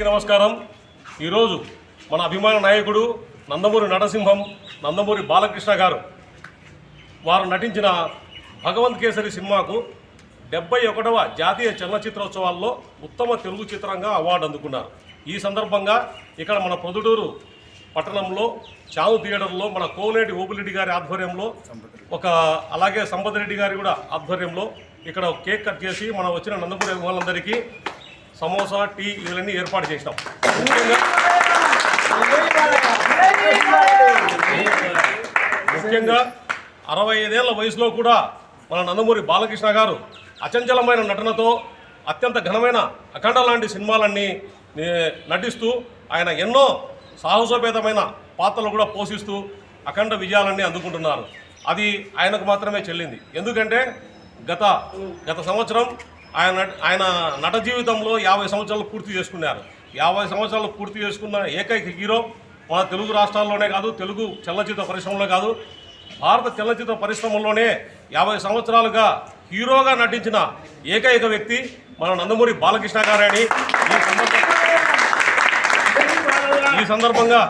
అందరికీ నమస్కారం. ఈరోజు మన అభిమాన నాయకుడు నందమూరి నరసింహం నందమూరి బాలకృష్ణ గారు. వారు నటించిన భగవంత్ కేసరి సినిమాకు డెబ్బై ఒకటవ జాతీయ చలనచిత్రోత్సవాల్లో ఉత్తమ తెలుగు చిత్రంగా అవార్డు అందుకున్నారు. ఈ సందర్భంగా ఇక్కడ మన పొదుటూరు పట్టణంలో చావు థియేటర్లో మన కోనేటి ఓపిరెడ్డి గారి ఆధ్వర్యంలో ఒక అలాగే సంపత్ రెడ్డి గారి కూడా ఆధ్వర్యంలో ఇక్కడ ఒక కేక్ కట్ చేసి మనం వచ్చిన నందమూరి అభిమానులందరికీ సమోసా టీ ఇవన్నీ ఏర్పాటు చేసినాం. ముఖ్యంగా అరవై ఐదేళ్ళ వయసులో కూడా మన నందమూరి బాలకృష్ణ గారు అచంచలమైన నటనతో అత్యంత ఘనమైన అఖండ లాంటి సినిమాలన్నీ నటిస్తూ ఆయన ఎన్నో సాహసోపేతమైన పాత్రలు కూడా పోషిస్తూ అఖండ విజయాలన్నీ అందుకుంటున్నారు. అది ఆయనకు మాత్రమే చెల్లింది. ఎందుకంటే గత గత సంవత్సరం ఆయన ఆయన నట జీవితంలో యాభై సంవత్సరాలు పూర్తి చేసుకున్నారు. యాభై సంవత్సరాలు పూర్తి చేసుకున్న ఏకైక హీరో మన తెలుగు రాష్ట్రాల్లోనే కాదు తెలుగు చలనచిత్ర పరిశ్రమలో కాదు భారత చలనచిత్ర పరిశ్రమలోనే యాభై సంవత్సరాలుగా హీరోగా నటించిన ఏకైక వ్యక్తి మన నందమూరి బాలకృష్ణ గారని. ఈ సందర్భంగా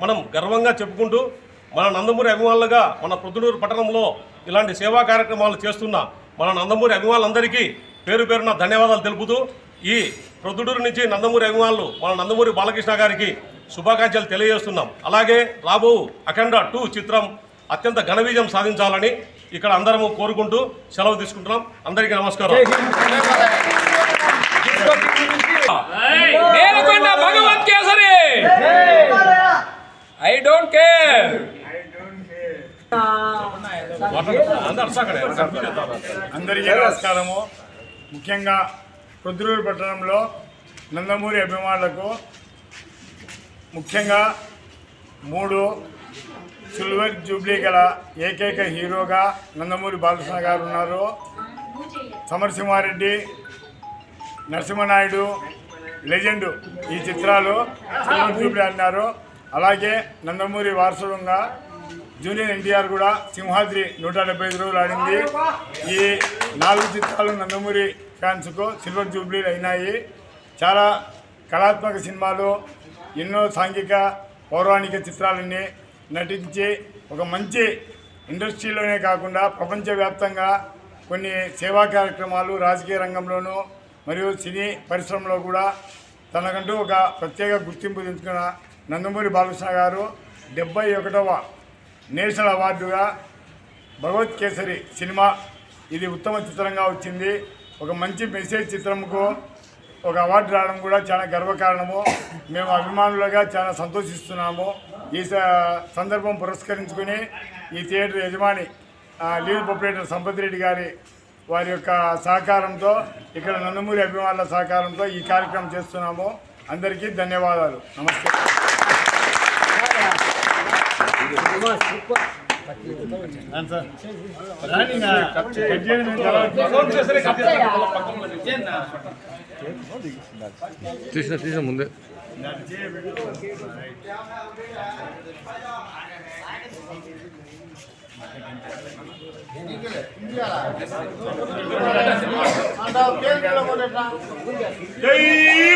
మనం గర్వంగా చెప్పుకుంటూ మన నందమూరి అభిమానులుగా మన ప్రొద్దుటూరు పట్టణంలో ఇలాంటి సేవా కార్యక్రమాలు చేస్తున్న మన నందమూరి అభిమానులందరికీ పేరు పేరున ధన్యవాదాలు తెలుపుతూ ఈ ప్రొద్దుటూరు నుంచి నందమూరి అభిమానులు మన నందమూరి బాలకృష్ణ గారికి శుభాకాంక్షలు తెలియజేస్తున్నాం. అలాగే రాబో అఖండ టూ చిత్రం అత్యంత ఘన విజయం సాధించాలని ఇక్కడ అందరము కోరుకుంటూ సెలవు తీసుకుంటున్నాం. అందరికీ నమస్కారం. Nelakonda Bhagavanth Kesari. I don't care అందరికీ నమస్కారము. ముఖ్యంగా ప్రొద్దులూరు పట్టణంలో నందమూరి అభిమానులకు ముఖ్యంగా మూడు సిల్వర్ జూబ్లీ గల ఏకైక హీరోగా నందమూరి బాలకృష్ణ గారు ఉన్నారు. సమరసింహారెడ్డి నరసింహనాయుడు లెజెండ్ ఈ చిత్రాలు సిల్వర్ జూబ్లీ అన్నారు. అలాగే నందమూరి వారసుడంగా జూనియర్ ఎన్టీఆర్ కూడా సింహాద్రి నూట డెబ్బై ఐదు రోజులు ఆడింది. ఈ నాలుగు చిత్రాలు నందమూరి ఫ్యాన్స్కు సిల్వర్ జూబ్లీలు అయినాయి. చాలా కళాత్మక సినిమాలు ఎన్నో సాంఘిక పౌరాణిక చిత్రాలన్నీ నటించి ఒక మంచి ఇండస్ట్రీలోనే కాకుండా ప్రపంచవ్యాప్తంగా కొన్ని సేవా కార్యక్రమాలు రాజకీయ రంగంలోనూ మరియు సినీ పరిశ్రమలో కూడా తనకంటూ ఒక ప్రత్యేక గుర్తింపు తెచ్చుకున్న నందమూరి బాలకృష్ణ గారు డెబ్బై ఒకటవ నేషనల్ అవార్డుగా భగవత్ కేసరి సినిమా ఇది ఉత్తమ చిత్రంగా వచ్చింది. ఒక మంచి మెసేజ్ చిత్రంకు ఒక అవార్డు రావడం కూడా చాలా గర్వకారణము. మేము అభిమానులుగా చాలా సంతోషిస్తున్నాము. ఈ స- సందర్భం పురస్కరించుకుని ఈ థియేటర్ యజమాని ఆ, లీడ్ ప్రొపరేటర్ సంపత్ రెడ్డి గారి వారి యొక్క సహకారంతో ఇక్కడ నందమూరి అభిమానుల సహకారంతో ఈ కార్యక్రమం చేస్తున్నాము. అందరికీ ధన్యవాదాలు. నమస్తే తీసిన తీసిన ముందే. జై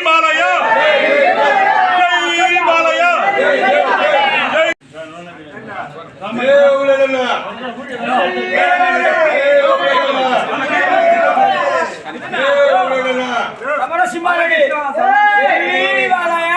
మాలయ్య జై బాలయ్య జై సమరసింహారెడ్డి వెయ్యి వాళ్ళయ్య.